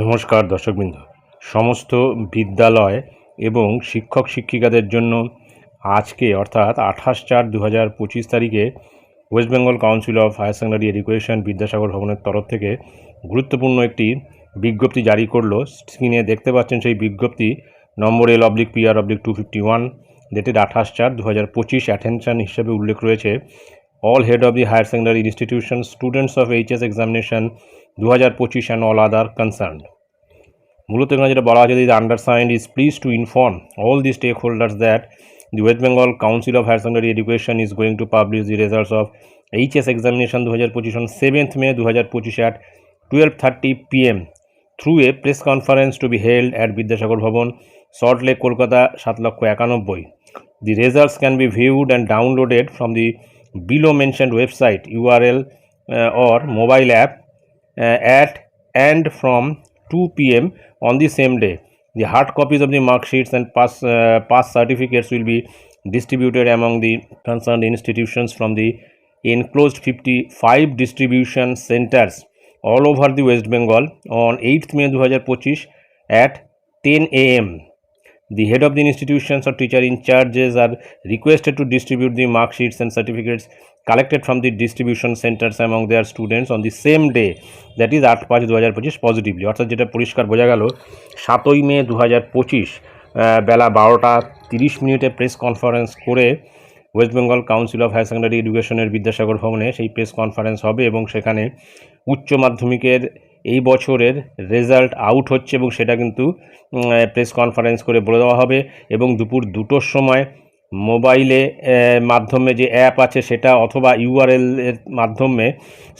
নমস্কার দর্শকবৃন্দ। সমস্ত বিদ্যালয় এবং শিক্ষক শিক্ষিকাদের জন্য আজকে অর্থাৎ আঠাশ চার দু হাজার পঁচিশ তারিখে West Bengal council of higher secondary education Vidyasagar ভবনের তরফ থেকে গুরুত্বপূর্ণ একটি বিজ্ঞপ্তি জারি করল। স্ক্রিনে দেখতে পাচ্ছেন সেই বিজ্ঞপ্তি নম্বর L oblique PR oblique two fifty one dated আঠাশ চার দু হাজার পঁচিশ অ্যাটেনশন হিসেবে উল্লেখ রয়েছে। All head of the higher secondary institution students of HS examination দু হাজার পঁচিশ অ্যান্ড অল আদার কনসার্ন মূলত এখানে যেটা বলা আছে the undersigned is pleased to inform all the stakeholders that the West Bengal council of higher secondary education is going to publish the results of HS examination দু হাজার পঁচিশ on seventh May দু হাজার পঁচিশ at twelve thirty PM through a press conference to be held at Vidyasagar Bhavan Salt Lake Kolkata সাত লক্ষ একানব্বই। The results can be viewed and downloaded from the below mentioned website or mobile app uh, at and from 2 pm on the same day. The hard copies of the mark sheets and pass, uh, pass certificates will be distributed among the concerned institutions from the enclosed 55 distribution centers all over the West Bengal on 8th May 2025 at 10 am. The head of the institutions or teacher in charges are requested to distribute the mark sheets and certificates collected from the distribution centers among their students on the same day that is আট পাঁচ দু হাজার পঁচিশ positively অর্থাৎ যেটা পরিষ্কার বোঝা গেল সাতই মে দু হাজার পঁচিশ বেলা বারোটা তিরিশ মিনিটে প্রেস কনফারেন্স করে West Bengal council of higher secondary এডুকেশনের বিদ্যাসাগর ভবনে সেই প্রেস কনফারেন্স হবে এবং সেখানে উচ্চ মাধ্যমিকের এই বছরের রেজাল্ট আউট হচ্ছে এবং সেটা কিন্তু প্রেস কনফারেন্স করে বলে দেওয়া হবে এবং দুপুর দুটোর সময় মোবাইলে মাধ্যমে যে অ্যাপ আছে সেটা অথবা ইউআরএল এর মাধ্যমে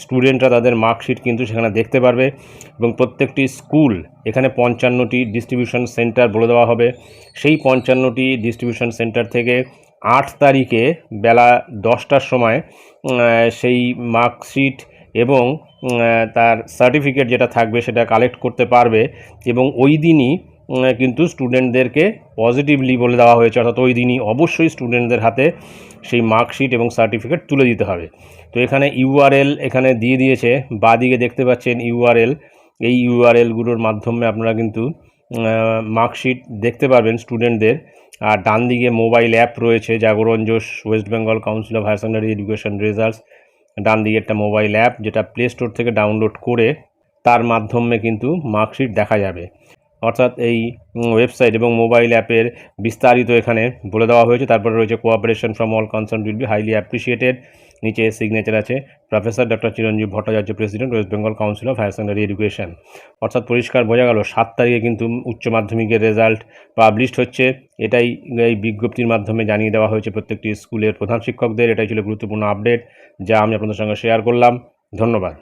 স্টুডেন্টরা তাদের মার্কশিট কিন্তু সেখানে দেখতে পারবে এবং প্রত্যেকটি স্কুল, এখানে পঞ্চান্নটি ডিস্ট্রিবিউশন সেন্টার বলে দেওয়া হবে। সেই পঞ্চান্নটি ডিস্ট্রিবিউশন সেন্টার থেকে আট তারিখে বেলা দশটার সময় সেই মার্কশিট এবং তার সার্টিফিকেট যেটা থাকবে সেটা কালেক্ট করতে পারবে এবং ওই দিনই কিন্তু স্টুডেন্টদেরকে পজিটিভলি বলে দেওয়া হয়েছে। অর্থাৎ ওই দিনই অবশ্যই স্টুডেন্টদের হাতে সেই মার্কশিট এবং সার্টিফিকেট তুলে দিতে হবে। তো এখানে ইউআরএল এখানে দিয়ে দিয়েছে। বাদিকে দেখতে পাচ্ছেন ইউআরএল এই ইউআরএলগুলোর মাধ্যমে আপনারা কিন্তু মার্কশিট দেখতে পারবেন স্টুডেন্টদের আর ডান দিকে মোবাইল অ্যাপ রয়েছে Jagran Josh West Bengal council of higher secondary education results ডান দিকে একটা মোবাইল অ্যাপ যেটা প্লে স্টোর থেকে ডাউনলোড করে তার মাধ্যমে কিন্তু মার্কশিট দেখা যাবে। অর্থাৎ এই ওয়েবসাইট এবং মোবাইল অ্যাপের বিস্তারিত এখানে বলে দেওয়া হয়েছে। তারপরে রয়েছে cooperation from all concern will be highly appreciated নিচে সিগনেচার আছে। Professor doctor Chiranjib Bhattacharya president West Bengal council of higher secondary education অর্থাৎ পরিষ্কার বোঝা গেল, সাত তারিখে কিন্তু উচ্চ মাধ্যমিকের রেজাল্ট পাবলিশড হচ্ছে। এটাই এই বিজ্ঞপ্তির মাধ্যমে জানিয়ে দেওয়া হয়েছে প্রত্যেকটি স্কুলের প্রধান শিক্ষকদের। এটাই ছিল গুরুত্বপূর্ণ আপডেট যা আমি আপনাদের সঙ্গে শেয়ার করলাম। ধন্যবাদ।